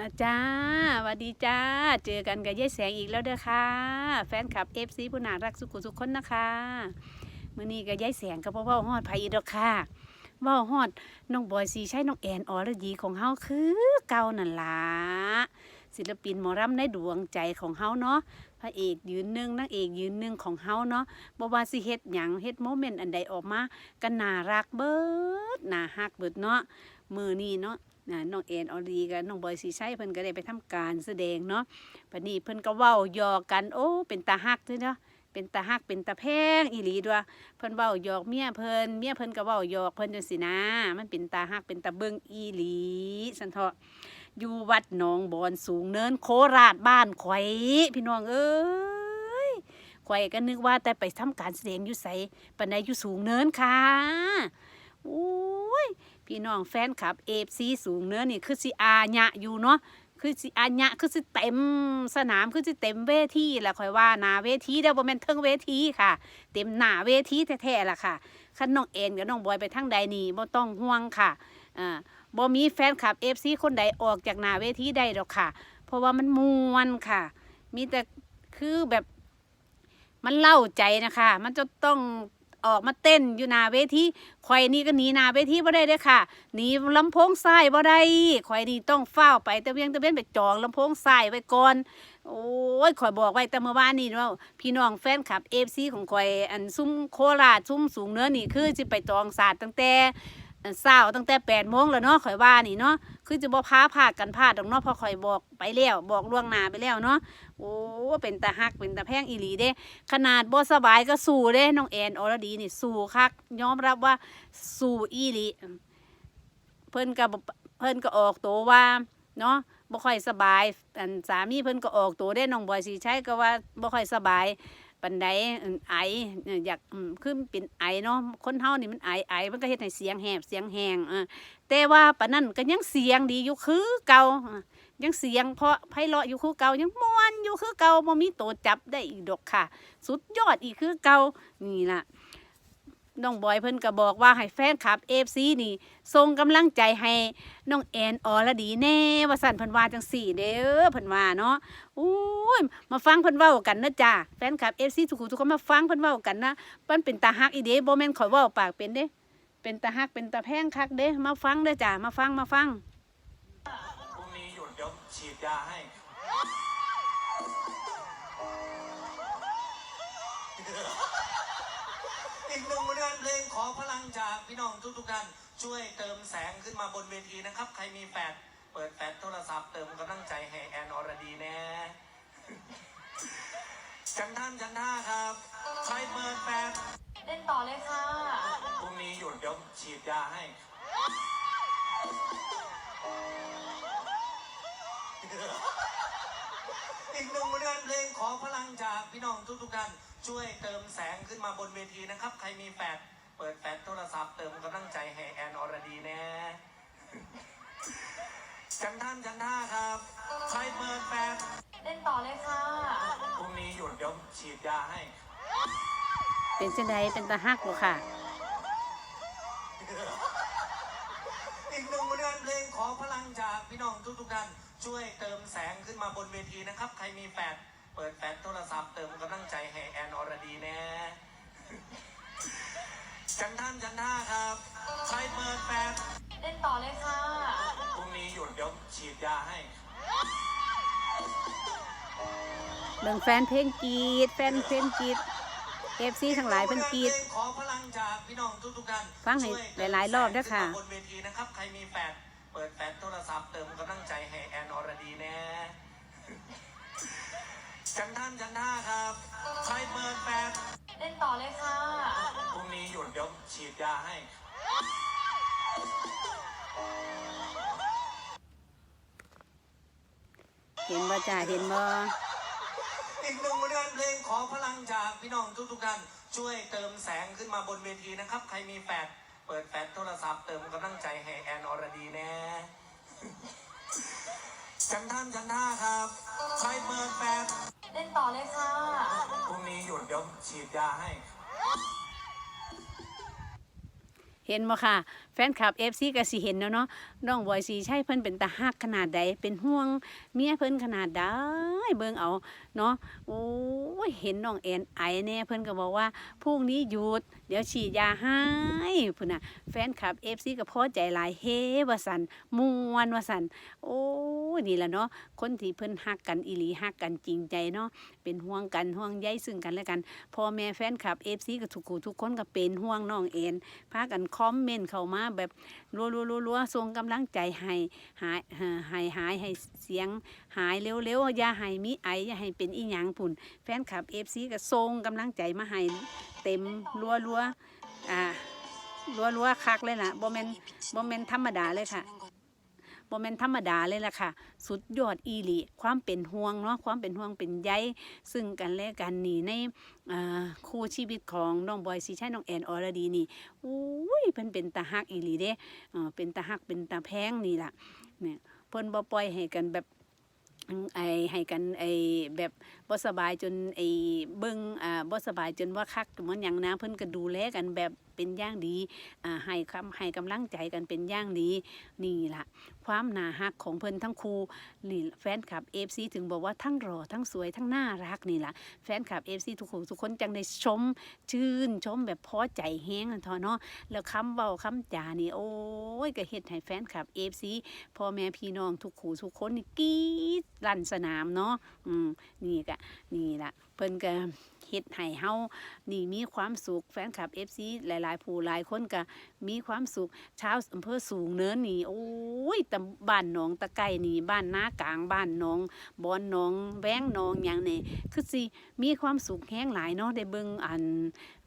อาจ้าสวัสดีจ้า เจอกันกับยายแสงอีกแล้วเด้อค่ะ แฟนคลับเอฟซีผู้น่ารักสุขุสุขคนนะคะมื้อนี้กับยายแสงกับพ่อเว้าฮอดไผอีกดอกค่ะว้าฮอดน้องบอยสีใช้น้องแอนออรดีของเฮาคือเก่านั่นล่ะศิลปินหมอรำในดวงใจของเฮาเนาะพระเอกยืนหนึ่งนางเอกยืนหนึ่งของเฮาเนาะบ่ว่าสิเฮ็ดหยังเฮ็ดโมเมนต์อันใดออกมาก็น่ารักเบิดน่าฮักเบิดเนาะมือนี้เนาะ นะน้องเอ็นออรีกับน้องบอยสีใช้เพิ่นก็ได้ไปทำการแสดงเนาะบัดนี้เพิ่นก็เว้าหยอกกันโอ้เป็นตาฮักด้อเนาะเป็นตาฮักเป็นตาแพงอีหลีด้วยเพิ่นเว้าหยอกเมียเพิ่นเมียเพิ่นก็เว้าหยอกเพิ่นจังซี่นะ มันเป็นตาฮักเป็นตาเบิ่งอีหลีสันเถาะอยู่วัดหนองบอนสูงเนินโคราชบ้านข่อยพี่น้องเอ้ยข่อยก็นึกว่าแต่ไปทำการแสดงอยู่ไสปานใดอยู่สูงเนินค่ะโอ้ ยพี่น้องแฟนคลับเอฟซีสูงเนื้อนี่คือสิอาญะอยู่เนาะคือสิอาญะคือสิเต็มสนามคือสิเต็มเวทีแหละคอยว่านาเวทีเด้อบ่แม่นเทิงเวทีค่ะ เต็มหน้าเวทีแท้ๆล่ะค่ะคันน้องเอ็นกับน้องบอยไปทางใดนี่บ่ต้องห่วงค่ะอ่าบ่มีแฟนคลับ FC คนใดออกจากหน้าเวทีใดดอกค่ะ เพราะว่ามันม่วนค่ะ มีแต่คือแบบมันเล่าใจนะคะ มันจะต้อง ออกมาเต้นอยู่นาเวทีข่อยนี่ก็หนีนาเวทีบ่ได้เด้อค่ะหนีลำโพงซ้ายบ่ได้ข่อยนี่ต้องเฝ้าไปตะเวียงตะเว้นไปจองลำโพงซ้ายไว้ก่อนโอ้ยข่อยบอกไว้แต่เมื่อวานนี่ว่าพี่น้องแฟนคลับเอฟซีของข่อยอันซุ้มโคราชซุ้มสูงเนื้อนี่คือสิไปจองศาสตร์ตั้งแต่ อันเช้าตั้งแต่8โมงแล้วเนาะข่อยว่านี่เนาะคือจะบ่พาพากันพาดอกเนาะพราะข่อยบอกไปแล้วบอกล่วงหน้าไปแล้วเนาะโอ้เป็นตาฮักเป็นตาแพงอีหลีเด้ ขนาดบ่สบายก็สู้เด้น้องแอนอรดีนี่สู้คักยอมรับว่าสู้อีหลีเพิ่นก็เพิ่นก็ออกตัวว่าเนาะบ่ค่อยสบายอันสามีเพิ่นก็ออกตัวได้น้องบอยสีใช้ก็ว่าบ่ค่อยสบาย ปันไดไออยากขึ้นเป็นไอเนาะคนเฮานี่มันไอไอมันก็เฮ็ดให้เสียงแหบเสียงแหงอ่าแต่ว่าปานนั้นก็ยังเสียงดีอยู่คือเก่ายังเสียงเพราะไพเราะอยู่คือเก่ายังม่วนอยู่คือเก่าบ่มีโตจับได้อีกดอกค่ะ สุดยอดอีกคือเก่านี่ล่ะ น้องบอยเพิ่นก็บอกว่าให้แฟนคลับ FC นี่ส่งกำลังใจให้น้องแอนอรดีแน่ว่าสั่นเพิ่นว่าจังสี่เด้อเพิ่นว่าเนาะอุ้ยมาฟังเพิ่นเว้ากันนะจ้าแฟนคลับ FC ทุกคนทุกคนมาฟังเพิ่นเว้ากันนะมันเป็นตาฮักอีเด้บ่แม่นข่อยเว้าปากเป็นเด้ เป็นตาฮักเป็นตาแพงคักเด้มาฟังเด้อจ้ามาฟังมาฟังพรุ่งนี้หยุดเดี๋ยวฉีดยาให้ อีกหนึ่งผลงานเพลงขอพลังจากพี่น้องทุกๆท่านช่วยเติมแสงขึ้นมาบนเวทีนะครับ ใครมีแฟดเปิดแฟดโทรศัพท์เติมกำลังใจให้แอนอรดีแน่จันท่านจันท่าครับ ใครเปิดแฟดเล่นต่อเลยค่ะพรุ่งนี้หยุดเดี๋ยวฉีดยาให้ อีกหนึ่งผลงานเพลงขอพลังจากพี่น้องทุกๆท่านช่วยเติมแสงขึ้นมาบนเวทีนะครับ ใครมีแฟดเปิดแฟดโทรศัพท์เติมกำลังใจให้แอนอรดีแน่จันท่านจันท่าครับ ใครเปิดแฟดเล่นต่อเลยค่ะ พรุ่งนี้หยุดเดี๋ยวฉีดยาให้ เป็นจังไดเป็นตาฮักบ่ค่ะ อีกหนึ่งผลงานเพลงขอพลังจากพี่น้องทุกๆท่าน ช่วยเติมแสงขึ้นมาบนเวทีนะครับ ใครมีแฟดเปิดแฟดโทรศัพท์เติมกำลังใจให้แอนอรดีแน่จันท่านจันท่าครับ ใครเปิดแฟดเล่นต่อเลยค่ะพรุ่งนี้หยุดเดี๋ยวฉีดยาให้เบิ่งแฟนเพลงกรีดแฟนเพลงกรีด FC ทั้งหลายเพิ่นกรีดขอพลังจากพี่น้องทุกๆท่านฟังให้ช่วยเติมหลายๆรอบด้วยค่ะแสงขึ้นมาบนเวทีนะครับ ใครมีแฟด เปิดแฟดโทรศัพท์เติมกำลังใจให้แอนอรดีแน่จันท่านจันท่าครับ ใครเปิดแฟดเล่นต่อเลยค่ะ พรุ่งนี้หยุดเดี๋ยวฉีดยาให้ เห็นบ่จ้าเห็นบ่อีกหนึ่งผลงานเพลงขอพลังจากพี่น้องทุกๆท่านช่วยเติมแสงขึ้นมาบนเวทีนะครับ ใครมีแฟด เปิดแฟดโทรศัพท์เติมกำลังใจให้แอนอรดีแน่จันท่านจันท่าครับ ใครเปิดแฟดเล่นต่อเลยค่ะ พรุ่งนี้หยุดเดี๋ยวฉีดยาให้ เห็นบ่ค่ะ แฟนคลับ FC ก็สิเห็นแล้วเนาะน้องบอยสีใช่เพิ่นเป็นตาฮักขนาดใดเป็นห่วงเมียเพิ่นขนาดใด เบิ่งเอาเนาะโอ้ยเห็นน้องแอนไอแน่เพิ่นก็บอกว่าพรุ่งนี้หยุด เดี๋ยวฉีดยาให้พุ่นน่ะแฟนคลับ FC ก็พอใจหลายเฮว่าซั่นมวนว่าซั่นโอ้นี่แหละเนาะคนที่เพิ่นฮักกันอีหลีฮักกันจริงใจเนาะเป็นห่วงกันห่วงใยซึ่งกันและกันพ่อแม่แฟนคลับ FC ก็ทุกคู่ทุกคนก็เป็นห่วงน้องแอนพากันคอมเมนต์เข้ามาแบบรัวๆๆๆส่งกำลังใจให้หายเอ่อให้หายให้เสียงหายเร็วๆอย่าให้มีไออย่าให้เป็นอีหยังพุ่นแฟนคลับ FC ก็ส่งกำลังใจมาให้เต็มรัวๆอ่ารัวๆคักเลยล่ะบ่แม่นบ่แมนธรรมดาเลยค่ะบ่แมนธรรมดาเลยล่ะค่ะ สุดยอดอีหลีความเป็นห่วงเนาะความเป็นห่วงเป็นใยซึ่งกันและกันนี่ในคู่ชีวิตของน้องบอยสิใช่น้องแอนออรดีนี่อุ้ยเพิ่นเป็นตาฮักอีหลีเด้เอเป็นตาฮักเป็นตาแพงนี่ล่ะเนี่ยเพิ่นบ่ปล่อยให้กันแบบ ไอให้กันไอแบบบ่สบายจนไอเบิ่งอ่าบ่สบายจนว่าคักเหมือนอย่างนะเพิ่นก็ดูแลกันแบบเป็นอย่างดีอ่าให้คำให้กำลังใจกันเป็นอย่างดีนี่ล่ะ ความน่าฮักของเพิ่นทั้งคู่นี่แฟนคลับ FC ถึงบอกว่าทั้งรอทั้งสวยทั้งน่ารักนี่แหละแฟนคลับ FC ทุกคนทุกคนจังได้ชม ชื่นชมแบบพอใจแฮงอันทอเนาะแล้วคำเบาคำจานี่โอ้ยก็เฮ็ดให้แฟนคลับ FC พ่อแม่พี่น้องทุกขู่ทุกคนนี่กรี๊ดลั่นสนามเนาะอืมนี่ก็นี่ละเพิ่นก็ เฮ็ดให้เฮานี่มีความสุขแฟนคลับ FC หลาย ๆ ผู้หลายคนก็มีความสุขชาวอำเภอสูงเนินนี่โอ้ยตำบ้านหนองตะไคร่นี่บ้านนากลางบ้านหนองบอนหนองแว้งหนองหยังนี่คือสิมีความสุขแฮงหลายเนาะได้เบิ่งอัน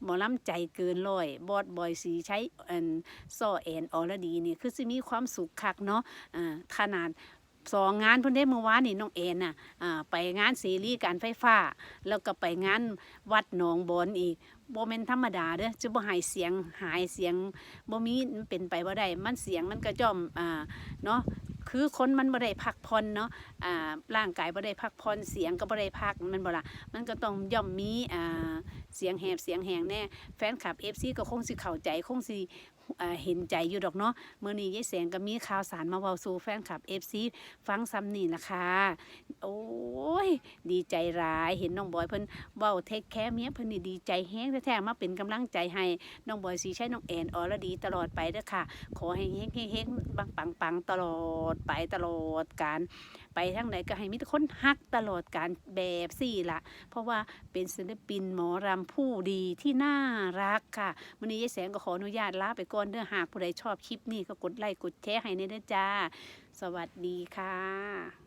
หมอลำใจเกินร้อยบอดบอยสีใช้อันซ่อแอนออรดีนี่คือสิมีความสุขคักเนาะอ่าขนาด สองงานเพิ่นได้เมื่อวานนี่น้องแอนน่ะไปงานเสรีส์การไฟฟ้า แล้วก็ไปงานวัดหนองบอนอีกบ่แม่นธรรมดาเด้อจะบ่หายเสียงหายเสียงบ่มีมันเป็นไปบ่ได้มันเสียงมันก็จอมอ่าเนาะคือคนมันบ่ได้พักผ่อนเนาะอ่าร่างกายบ่ได้พักผ่อนเสียงก็บ่ได้พักมันบ่ล่ะมันก็ต้องย่อมมีอ่าเสียงแหบเสียงแหงแน่แฟนคลับ FC ก็คงสิเข้าใจคงสิ เห็นใจอยู่ดอกเนาะเมื่อนี้ยายแสงก็มีข่าวสารมาเว้าสู่แฟนคลับ FC ฟังซ้ำนี่ล่ะคะโอ้ยดีใจร้ายเห็นน้องบอยเพิ่นเว้าเทคแคร์เมียเพิ่นนี่ดีใจแฮงแท้ๆมาเป็นกำลังใจให้น้องบอยสีใช้น้องแอนออรดีตลอดไปเด้อค่ะ ขอให้เฮงๆเฮงๆปังปังปังๆตลอดไปตลอดการ ไปทางไหนก็ให้มีแต่คนฮักตลอดการแบบสี่ละเพราะว่าเป็นศิลปินหมอรำผู้ดีที่น่ารักค่ะวันนี้ยายแสงก็ขออนุญาตลาไปก่อนเด้อหากผู้ใดชอบคลิปนี้ก็กดไลค์กดแชร์ให้ในเด้อจ้า สวัสดีค่ะ